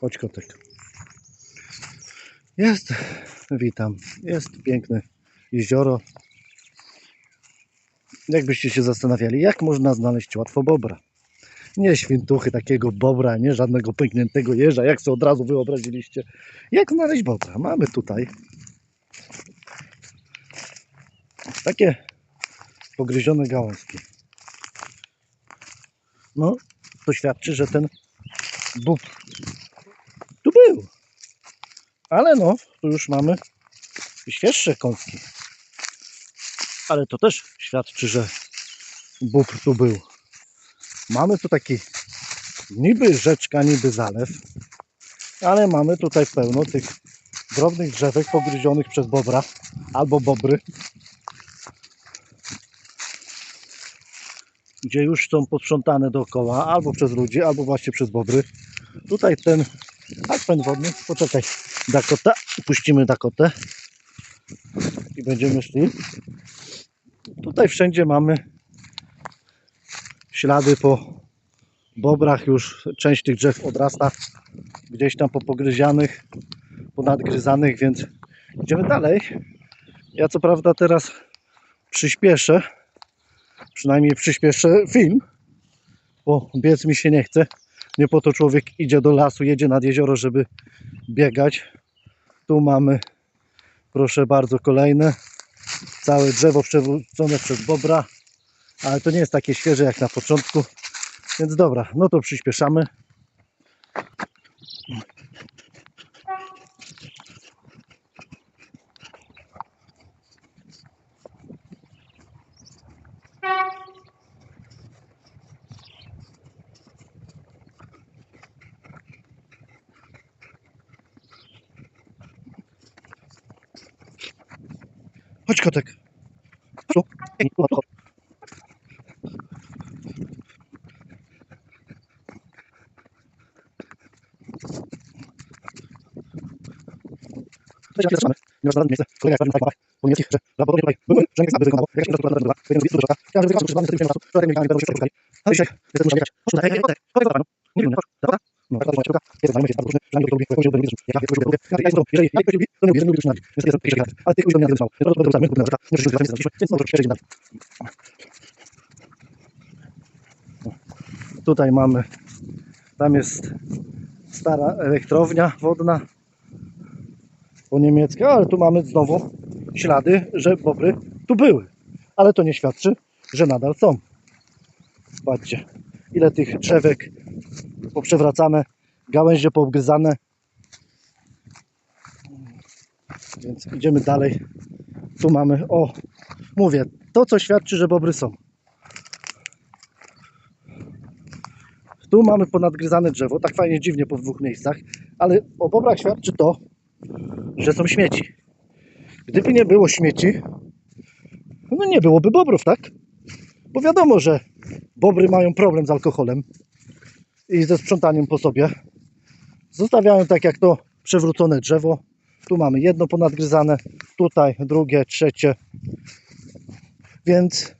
Chodź kotek. Jest, witam. Jest piękne jezioro. Jakbyście się zastanawiali, jak można znaleźć łatwo bobra? Nie świntuchy takiego bobra, nie żadnego pękniętego jeża, jak sobie od razu wyobraziliście. Jak znaleźć bobra? Mamy tutaj takie pogryzione gałązki. No, to świadczy, że ten bób tu był. Ale no, tu już mamy świeższe kąski. Ale to też świadczy, że bób tu był. Mamy tu taki niby rzeczka, niby zalew, ale mamy tutaj pełno tych drobnych drzewek pogryzionych przez bobra albo bobry, gdzie już są posprzątane dookoła albo przez ludzi, albo właśnie przez bobry. Tutaj ten akwen wodny, poczekaj, Dakota, puścimy Dakotę i będziemy szli. Tutaj wszędzie mamy ślady po bobrach, już część tych drzew odrasta, gdzieś tam po pogryzianych, ponadgryzanych, więc idziemy dalej. Ja co prawda teraz przyspieszę, przynajmniej przyspieszę film, bo biec mi się nie chce. Nie po to człowiek idzie do lasu, jedzie nad jezioro, żeby biegać. Tu mamy, proszę bardzo, kolejne. Całe drzewo przewrócone przez bobra, ale to nie jest takie świeże jak na początku. Więc dobra, no to przyspieszamy. Chodź kotek. Tu. Ej, tu, tu, tu. Cześć, zaczynamy. Nie masz żadnego miejsca. Kolega jest ważny w takich po niemieckich, że prawdopodobnie tutaj mamy, tam jest stara elektrownia wodna, po niemieckie, ale tu mamy znowu ślady, że bobry tu były. Ale to nie świadczy, że nadal są. Patrzcie, ile tych drzewek poprzewracane, gałęzie poobgryzane. Więc idziemy dalej. Tu mamy, o, mówię, to co świadczy, że bobry są. Tu mamy ponadgryzane drzewo, tak fajnie dziwnie po dwóch miejscach, ale o bobrach świadczy to, że są śmieci. Gdyby nie było śmieci, no nie byłoby bobrów, tak? Bo wiadomo, że bobry mają problem z alkoholem i ze sprzątaniem po sobie. Zostawiają tak jak to przewrócone drzewo. Tu mamy jedno ponadgryzane, tutaj drugie, trzecie. Więc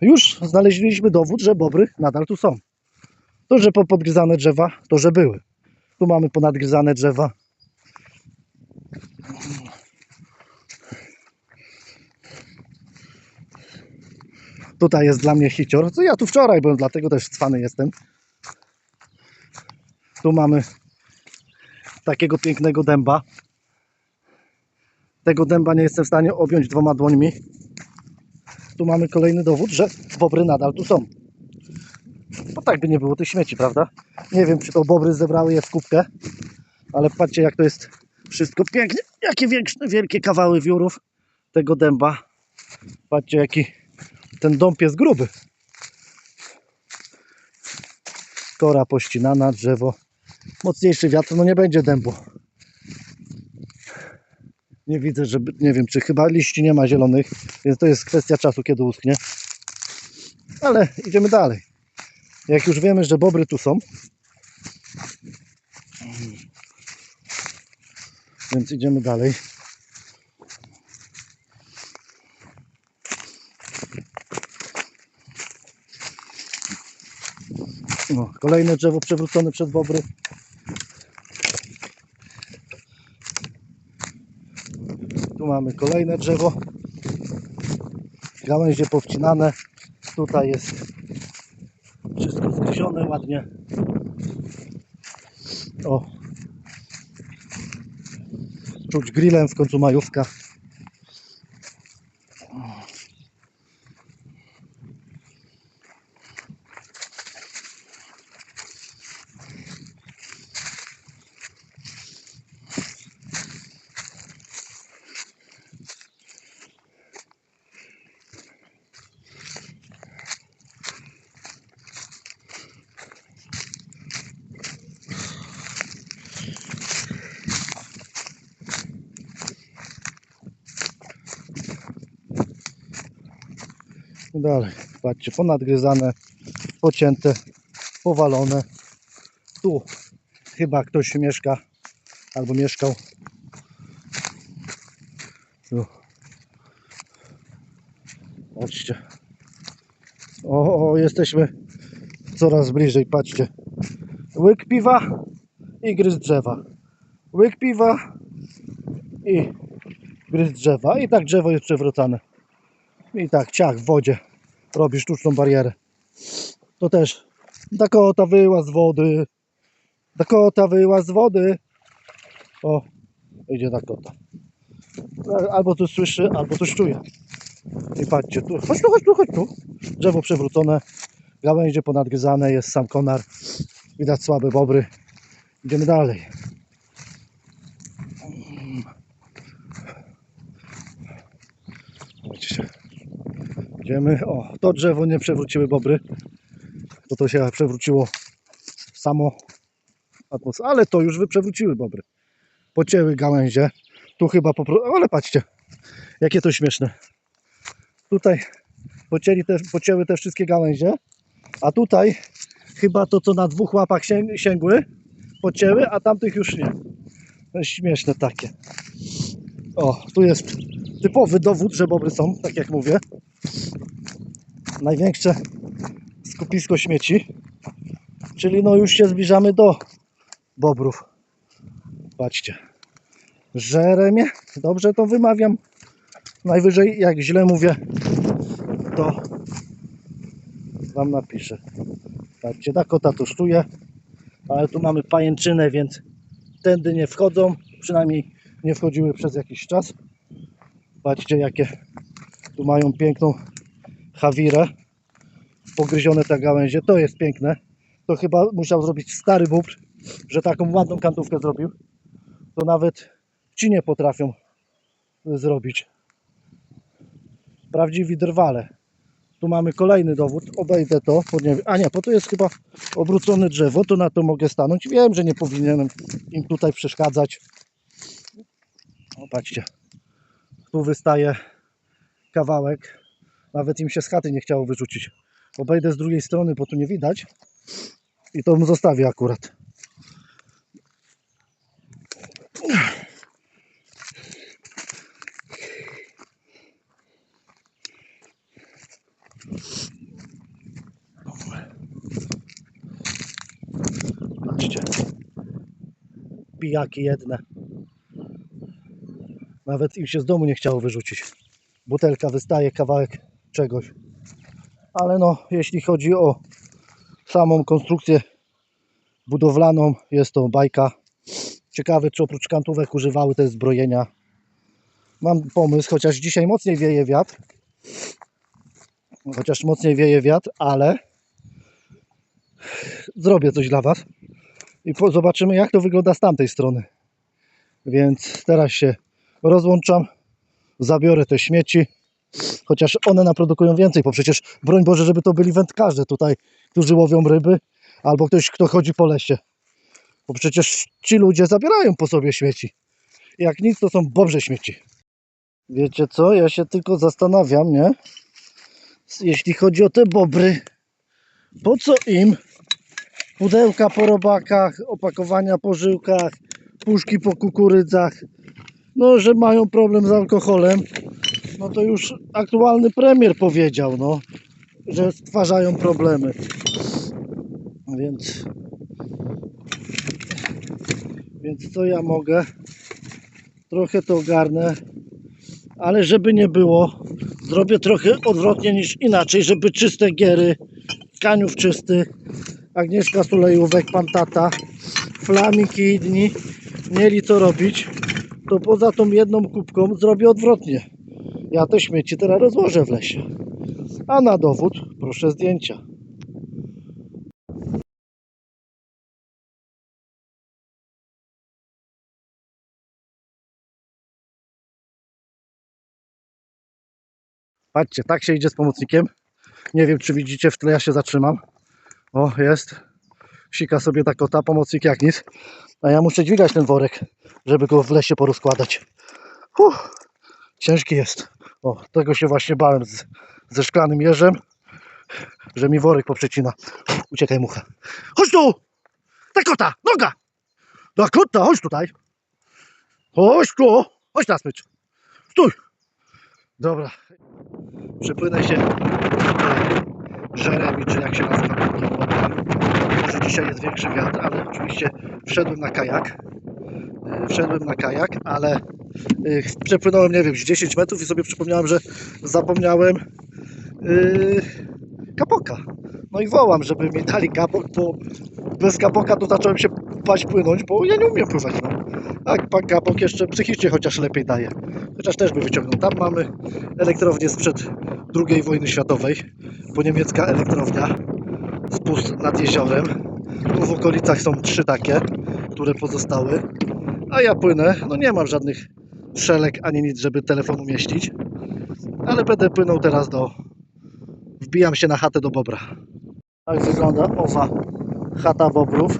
już znaleźliśmy dowód, że bobry nadal tu są. To, że popodgryzane drzewa, to, że były. Tu mamy ponadgryzane drzewa. Tutaj jest dla mnie hicior. Co ja tu wczoraj byłem, dlatego też cwany jestem. Tu mamy takiego pięknego dęba. Tego dęba nie jestem w stanie objąć dwoma dłońmi. Tu mamy kolejny dowód, że bobry nadal tu są. Bo tak by nie było tych śmieci, prawda? Nie wiem, czy to bobry zebrały je w kubkę, ale patrzcie, jak to jest wszystko pięknie. Jakie większe, wielkie kawały wiórów tego dęba. Patrzcie, jaki ten dąb jest gruby. Kora pościnana, drzewo. Mocniejszy wiatr, no nie będzie dębu. Nie widzę, żeby, nie wiem, czy chyba liści nie ma zielonych, więc to jest kwestia czasu, kiedy uschnie. Ale idziemy dalej. Jak już wiemy, że bobry tu są, Więc idziemy dalej. No, kolejne drzewo przewrócone przez bobry. Tu mamy kolejne drzewo. Gałęzie powcinane. Tutaj jest wszystko zgryzione ładnie. O. Czuć grillem w końcu majówka. I dalej, patrzcie, ponadgryzane, pocięte, powalone. Tu chyba ktoś mieszka albo mieszkał. Tu. Patrzcie. O, o, jesteśmy coraz bliżej, patrzcie. Łyk piwa i gryz drzewa. Łyk piwa i gryz drzewa. I tak drzewo jest przewracane. I tak ciach w wodzie robi sztuczną barierę. To też Dakota wyła z wody. Dakota wyła z wody. O, idzie Dakota. Albo tu słyszy, albo tu czuje. I patrzcie, tu, chodź tu, chodź tu, chodź tu. Drzewo przewrócone, gałęzie ponadgryzane, jest sam konar. Widać słabe bobry. Idziemy dalej. Idziemy. O, to drzewo nie przewróciły bobry. To to się przewróciło samo ale to już wy przewróciły bobry. Pocięły gałęzie. Tu chyba po prostu, ale patrzcie, jakie to śmieszne. Tutaj pocięli te, pocięły te wszystkie gałęzie, a tutaj chyba to, co na dwóch łapach sięg, sięgły, pocięły, a tamtych już nie. To jest śmieszne takie. O, tu jest typowy dowód, że bobry są, tak jak mówię. Największe skupisko śmieci. Czyli no już się zbliżamy do bobrów. Patrzcie. Żeremie. Dobrze to wymawiam. Najwyżej jak źle mówię, to wam napiszę. Patrzcie, ta kota tusztuje. Ale tu mamy pajęczynę, więc tędy nie wchodzą. Przynajmniej nie wchodziły przez jakiś czas. Patrzcie jakie tu mają piękną hawirę. Pogryzione te gałęzie. To jest piękne. To chyba musiał zrobić stary bóbr, że taką ładną kantówkę zrobił. To nawet ci nie potrafią zrobić. Prawdziwi drwale. Tu mamy kolejny dowód. Obejdę to. Nie, a nie, bo to jest chyba obrócone drzewo. To na to mogę stanąć. Wiem, że nie powinienem im tutaj przeszkadzać. O, patrzcie. Tu wystaje kawałek. Nawet im się z chaty nie chciało wyrzucić. Obejdę z drugiej strony, bo tu nie widać. I to mu zostawię akurat. Patrzcie. Pijaki jedne. Nawet im się z domu nie chciało wyrzucić. Butelka wystaje, kawałek czegoś. Ale no, jeśli chodzi o samą konstrukcję budowlaną, jest to bajka. Ciekawe, czy oprócz kantówek używały te zbrojenia. Mam pomysł, chociaż dzisiaj mocniej wieje wiatr. Chociaż mocniej wieje wiatr, ale zrobię coś dla Was i zobaczymy, jak to wygląda z tamtej strony. Więc teraz się rozłączam, zabiorę te śmieci, chociaż one naprodukują więcej, bo przecież broń Boże, żeby to byli wędkarze tutaj, którzy łowią ryby, albo ktoś, kto chodzi po lesie. Bo przecież ci ludzie zabierają po sobie śmieci. Jak nic, to są bobrze śmieci. Wiecie co? Ja się tylko zastanawiam, nie? Jeśli chodzi o te bobry, po co im pudełka po robakach, opakowania po żyłkach, puszki po kukurydzach, no, że mają problem z alkoholem, no to już aktualny premier powiedział, no, że stwarzają problemy. Więc, więc co ja mogę? Trochę to ogarnę, ale żeby nie było, zrobię trochę odwrotnie niż inaczej, żeby czyste giery, Kaniów czysty, Agnieszka Sulejówek, pan tata, Flamik i inni mieli co robić, to poza tą jedną kubką zrobię odwrotnie. Ja te śmieci teraz rozłożę w lesie. A na dowód proszę zdjęcia. Patrzcie, tak się idzie z pomocnikiem. Nie wiem, czy widzicie, w tle ja się zatrzymam. O, jest. Sika sobie ta kota, pomocnik jak nic. A ja muszę dźwigać ten worek, żeby go w lesie porozkładać. Uff, ciężki jest. O, tego się właśnie bałem z, ze szklanym jeżem, że mi worek poprzecina. Uciekaj mucha. Chodź tu! Ta kota! Noga! Ta kota, chodź tutaj! Chodź tu! Chodź na smycz! Stój! Dobra. Przypłynę się e, Jeremy, czy jak się nazywa. Może dzisiaj jest większy wiatr, ale oczywiście wszedłem na kajak. E, Wszedłem na kajak, ale e, przepłynąłem, nie wiem, z 10 metrów i sobie przypomniałem, że zapomniałem yy, kapoka. No i wołam, żeby mi dali kapok, bo bez kapoka to zacząłem się paść płynąć, bo ja nie umiem pływać. No. A pan kapok jeszcze psychicznie chociaż lepiej daje. Chociaż też by wyciągnął. Tam mamy elektrownię sprzed II wojny światowej, bo niemiecka elektrownia spust nad jeziorem. Tu w okolicach są trzy takie, które pozostały. A ja płynę, no nie mam żadnych szelek ani nic, żeby telefon umieścić. Ale będę płynął teraz do... Wbijam się na chatę do Bobra. Tak wygląda owa chata Bobrów.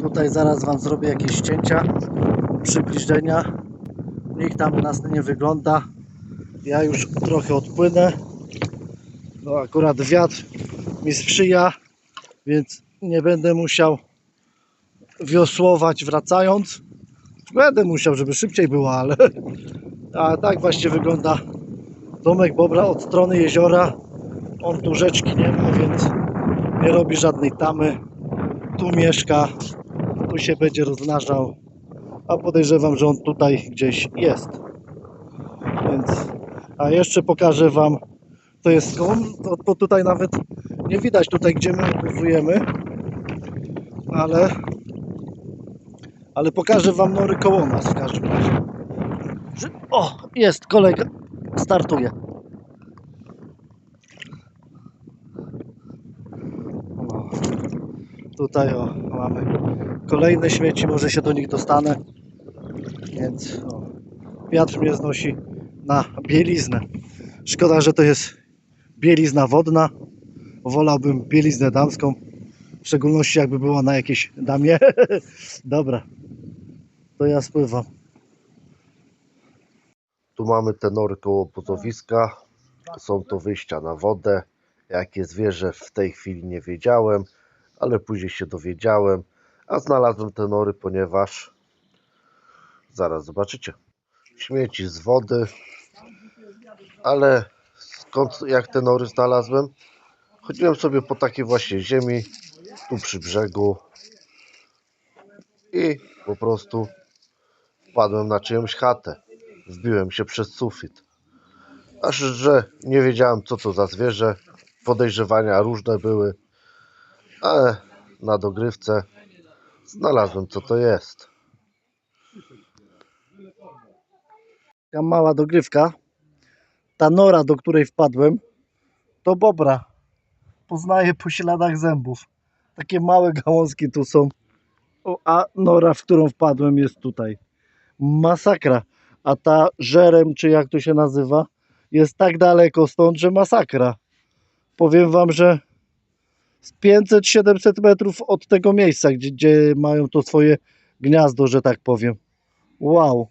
Tutaj zaraz Wam zrobię jakieś ścięcia, przybliżenia. Nikt tam nas nie wygląda. Ja już trochę odpłynę. No akurat wiatr mi sprzyja, więc nie będę musiał wiosłować wracając. Będę musiał, żeby szybciej było, ale a tak właśnie wygląda domek Bobra od strony jeziora. On tu rzeczki nie ma, więc nie robi żadnej tamy. Tu mieszka, tu się będzie rozmnażał, a podejrzewam, że on tutaj gdzieś jest. Więc, a jeszcze pokażę Wam, to jest skąd, to, to tutaj nawet nie widać tutaj, gdzie my obozujemy, ale, ale pokażę Wam nory koło nas w każdym razie. O, jest kolega, startuje. No. Tutaj o, mamy kolejne śmieci, może się do nich dostanę. Więc o, wiatr mnie znosi na bieliznę. Szkoda, że to jest bielizna wodna. Wolałbym bieliznę damską. W szczególności jakby była na jakiejś damie. Dobra, to ja spływam. Tu mamy te nory koło pozowiska. Są to wyjścia na wodę. Jakie zwierzę w tej chwili nie wiedziałem, ale później się dowiedziałem. A znalazłem te nory, ponieważ zaraz zobaczycie. Śmieci z wody. Ale skąd, jak te nory znalazłem? Chodziłem sobie po takiej właśnie ziemi, tu przy brzegu. I po prostu wpadłem na czyjąś chatę wbiłem się przez sufit. Aż, że nie wiedziałem, co to za zwierzę. Podejrzewania różne były, ale na dogrywce znalazłem, co to jest. Taka mała dogrywka. Ta nora, do której wpadłem, to bobra. Poznaję po śladach zębów. Takie małe gałązki tu są. O, a nora, w którą wpadłem, jest tutaj. Masakra. A ta żerem, czy jak to się nazywa, jest tak daleko stąd, że masakra. Powiem Wam, że z 500-700 metrów od tego miejsca, gdzie, gdzie mają to swoje gniazdo, że tak powiem. Wow.